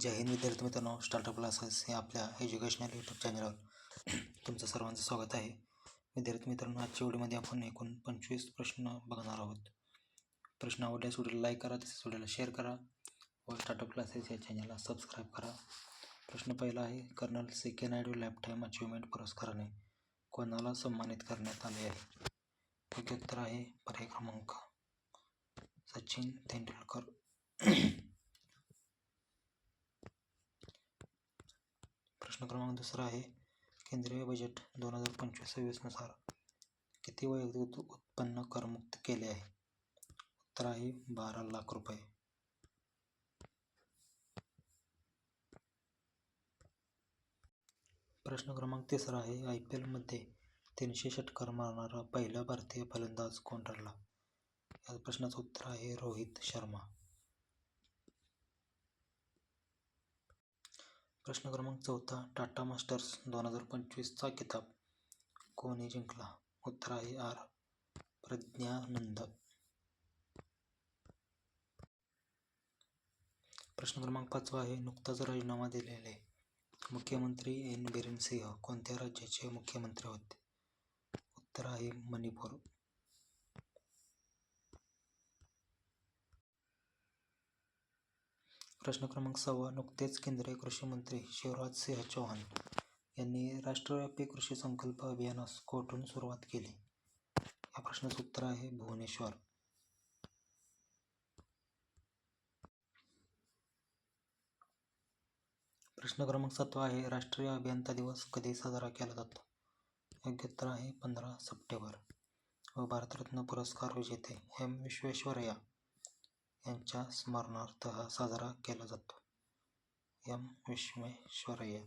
जय हिंद विद्यार्थी मित्रांनो. Startup classes हे आपल्या एज्युकेशनल यूट्यूब चॅनलवर तुमचं सर्वांचं स्वागत आहे. विद्यार्थी मित्रांनो आजच्या व्हिडिओमध्ये आपण एकूण पंचवीस प्रश्न बघणार आहोत. प्रश्न आवडल्यास व्हिडिओला लाईक करा तसेच व्हिडिओला शेअर करा व स्टार्टअप क्लासेस या चॅनलला सबस्क्राईब करा. प्रश्न पहिला आहे colonel C K Naidu lifetime achievement पुरस्काराने कोणाला सन्मानित करण्यात आले आहे? योग्य उत्तर आहे पर्याय क्रमांक सचिन तेंडुलकर. प्रश्न क्रमांक दुसरा आहे. केंद्रीय बजेट दोन हजार पंचवीस सव्वीसनुसार किती वैयक्तिक उत्पन्न करमुक्त केले आहे? उत्तर आहे बारा लाख रुपये. प्रश्न क्रमांक तिसरा आहे. आय पी एलमध्ये तीनशे षटकार मारणारा पहिला भारतीय फलंदाज कोण ठरला? या प्रश्नाचं उत्तर आहे रोहित शर्मा. प्रश्न क्रमांक चौथा टाटा मास्टर्स दोन हजार पंचवीसचा किताब. कोणी जिंकला? उत्तर आहे आर. प्रज्ञानंद. प्रश्न क्रमांक पाचवा आहे नुकताच राजीनामा दिलेले मुख्यमंत्री एन. बिरेन सिंह कोणत्या राज्याचे मुख्यमंत्री होते? उत्तर आहे मणिपूर. प्रश्न क्रमांक सहावा नुकतेच केंद्रीय कृषी मंत्री शिवराज सिंह चौहान यांनी राष्ट्रव्यापी कृषी संकल्प अभियानास कोठून सुरुवात केली? या प्रश्नाचं उत्तर आहे भुवनेश्वर. प्रश्न क्रमांक सातवा आहे राष्ट्रीय अभियंता दिवस कधी साजरा केला जातो? योग्य उत्तर आहे पंधरा सप्टेंबर. व भारतरत्न पुरस्कार विजेते एम विश्वेश्वरय्या यांच्या स्मरणार्थ हा साजरा केला जातो. एम. विश्वेश्वरय्या.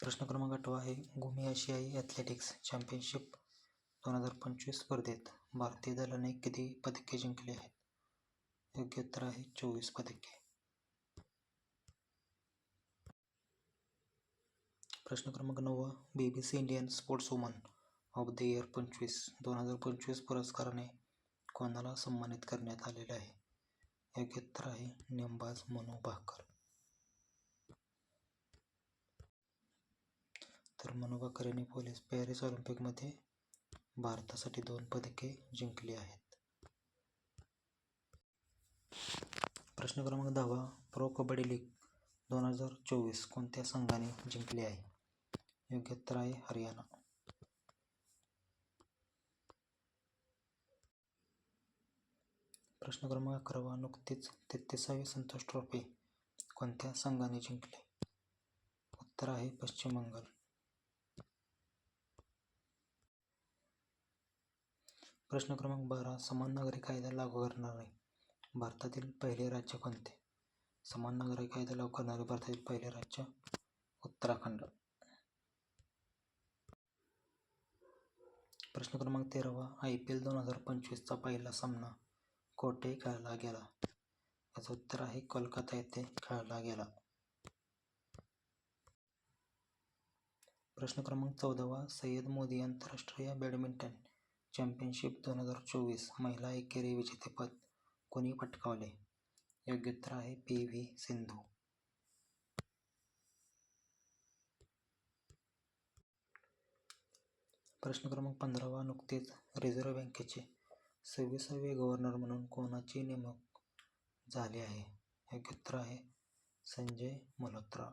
प्रश्न क्रमांक अठरा आहे. गुमी आशियाई ॲथलेटिक्स चॅम्पियनशिप दोन हजार पंचवीस स्पर्धेत भारतीय दलाने किती पदके जिंकली आहेत? योग्य उत्तर आहे चोवीस पदके. प्रश्न क्रमांक नववा. B B C Indian sports woman of the year पंचवीस दोन हजार पंचवीस पुरस्काराने कोणाला सन्मानित करण्यात आलेले आहे? योग्य उत्तर आहे नेमबाज मनू भाकर. तर मनू भाकर यांनी पोलीस पॅरिस ऑलिम्पिकमध्ये भारतासाठी दोन पदके जिंकली आहेत. प्रश्न क्रमांक दहावा प्रो कबड्डी लीग दोन हजार चोवीस कोणत्या संघाने जिंकली आहे? योग्य उत्तर आहे हरियाणा. प्रश्न क्रमांक अकरावा नुकतीच तेहतीसावी संतोष ट्रॉफी. कोणत्या संघाने जिंकली? उत्तर आहे पश्चिम बंगाल. प्रश्न क्रमांक बारा समान नागरी कायदा लागू करणारे भारतातील पहिले राज्य कोणते? समान नागरी कायदा लागू करणारे भारतातील पहिले राज्य उत्तराखंड. प्रश्न क्रमांक तेरावा आय पी एल दोन हजार पंचवीसचा पहिला सामना कोठे खेळला गेला. याचं उत्तर आहे कोलकाता येथे खेळला गेला. प्रश्न क्रमांक चौदावा सय्यद मोदी आंतरराष्ट्रीय बॅडमिंटन चॅम्पियनशिप दोन हजार चोवीस महिला एकेरी विजेतेपद कोणी पटकावले? योग्य उत्तर आहे पी. व्ही. सिंधू. प्रश्न क्रमांक पंधरावा नुकतेच रिझर्व्ह बँकेचे सव्वीसावे गव्हर्नर म्हणून कोणाची नेमणूक झाली आहे? हे क्षेत्र आहे संजय मल्होत्रा.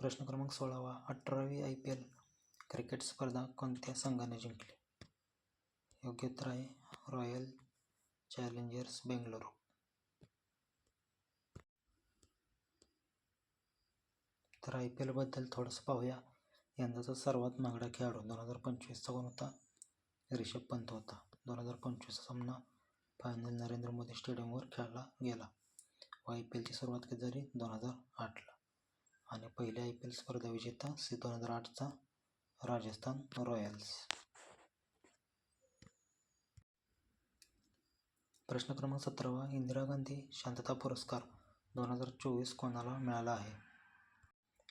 प्रश्न क्रमांक सोळावा. अठरावी आय पी एल क्रिकेट स्पर्धा कोणत्या संघाने जिंकली? योग्य उत्तर आहे रॉयल चॅलेंजर्स बेंगळुरू तर आय पी एलबद्दल थोडंसं पाहूया. यंदाचा सर्वात महागडा खेळाडू दोन हजार पंचवीसचा कोण होता? रिषभ पंत होता. दोन हजार पंचवीसचा सामना फायनल नरेंद्र मोदी स्टेडियमवर खेळला गेला. व आय पी एलची सुरुवात केली झाली? दोन हजार आठला. आणि पहिल्या आय पी एल स्पर्धा विजेता सी दोन हजार आठचा राजस्थान रॉयल्स. प्रश्न क्रमांक सतरावा इंदिरा गांधी शांतता पुरस्कार दोन हजार चोवीस कोणाला मिळाला आहे?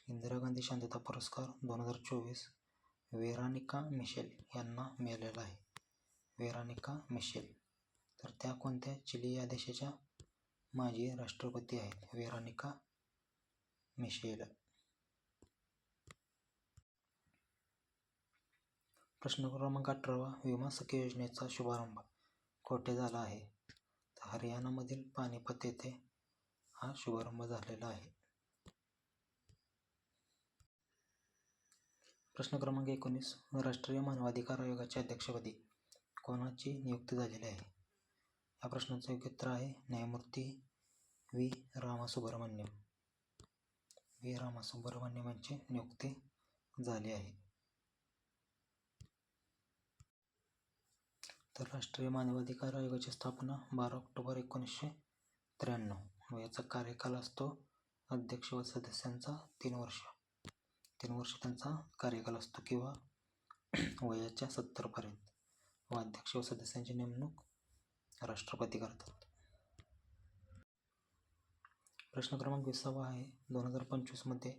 इंदिरा गांधी शांतता पुरस्कार दोन हजार चोवीस वेरानिका मिशेल यांना मिळालेला आहे. Veronica Michelle. तर त्या कोणत्या चिली या देशाच्या माजी राष्ट्रपती आहेत? Veronica Michelle. प्रश्न क्रमांक अठरावा विमा सखी योजनेचा शुभारंभ कोठे झाला आहे? तर हरियाणामधील पानिपत येथे हा शुभारंभ झालेला आहे. प्रश्न क्रमांक एकोणीस. राष्ट्रीय मानवाधिकार आयोगाच्या अध्यक्षपदी कोणाची नियुक्ती झालेली आहे? या प्रश्नाचं योग्य उत्तर आहे न्यायमूर्ती व्ही. रामासुब्रमण्यम. व्ही. रामासुब्रमण्यम यांची नियुक्ती झाली आहे. तर राष्ट्रीय मानवाधिकार आयोगाची स्थापना बारा ऑक्टोबर एकोणीसशे त्र्याण्णव. याचा कार्यकाल असतो अध्यक्ष व सदस्यांचा तीन वर्ष. तीन वर्ष त्यांचा कार्यकाल असतो किंवा वयाच्या सत्तरपर्यंत. व अध्यक्ष व सदस्यांची नेमणूक राष्ट्रपती करतात. प्रश्न क्रमांक विसावा आहे. दोन हजार पंचवीसमध्ये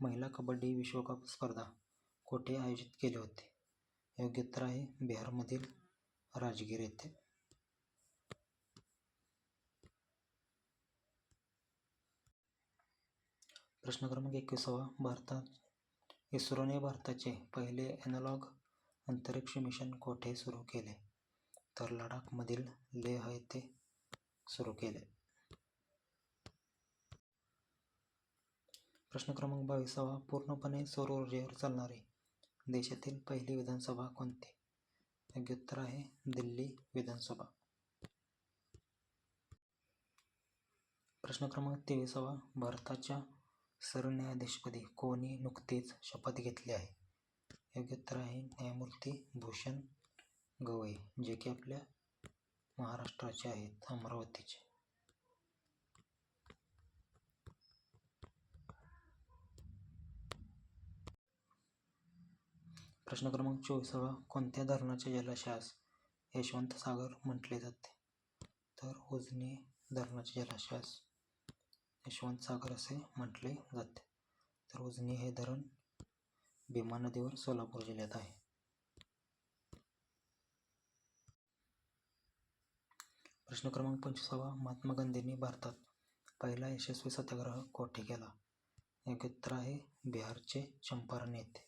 महिला कबड्डी विश्वकप स्पर्धा कोठे आयोजित केले होते? योग्य उत्तर आहे बिहारमधील राजगीर येथे. प्रश्न क्रमांक एकविसावा भारतात इस्रोने भारताचे पहिले ॲनालॉग अंतरिक्ष मिशन कोठे सुरू केले? तर लडाखमधील लेह येथे सुरू केले. प्रश्न क्रमांक बावीसावा. पूर्णपणे सौर ऊर्जेवर चालणारी देशातील पहिली विधानसभा कोणती? योग्य उत्तर आहे दिल्ली विधानसभा. प्रश्न क्रमांक तेविसावा. भारताच्या सरन्यायाधीशपदी कोणी नुकतीच शपथ घेतली आहे? योग्य उत्तर आहे न्यायमूर्ती भूषण गवई जे की आपल्या महाराष्ट्राचे आहेत अमरावतीचे. प्रश्न क्रमांक चोवीसावा कोणत्या धरणाच्या जलाशयास यशवंत सागर म्हटले जाते? तर उजनी धरणाचे जलाशयास यशवंत सागर असे म्हटले जाते. तर उजनी हे धरण भीमा नदीवर सोलापूर जिल्ह्यात आहे. प्रश्न क्रमांक पंचवीसावा. महात्मा गांधींनी भारतात पहिला यशस्वी सत्याग्रह कोठे केला? योग्य उत्तर आहे बिहारचे चंपारण येथे.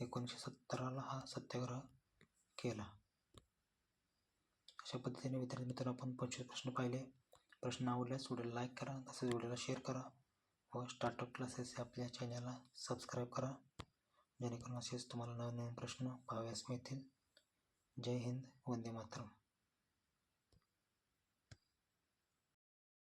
एकोणीसशे सत्तराला हा सत्याग्रह केला. अशा पद्धतीने विद्यार्थी मित्रांनो आपण पंचवीस प्रश्न पाहिले. प्रश्न आवडल्यास व्हिडिओला लाईक करा. तसेच व्हिडिओला शेअर करा. व स्टार्टअप क्लासेस आपल्या चॅनलला सबस्क्राईब करा. जेणेकरून असेच तुम्हाला नवनवीन प्रश्न पाहाव्यास मिळतील. जय हिंद. वंदे मातरम.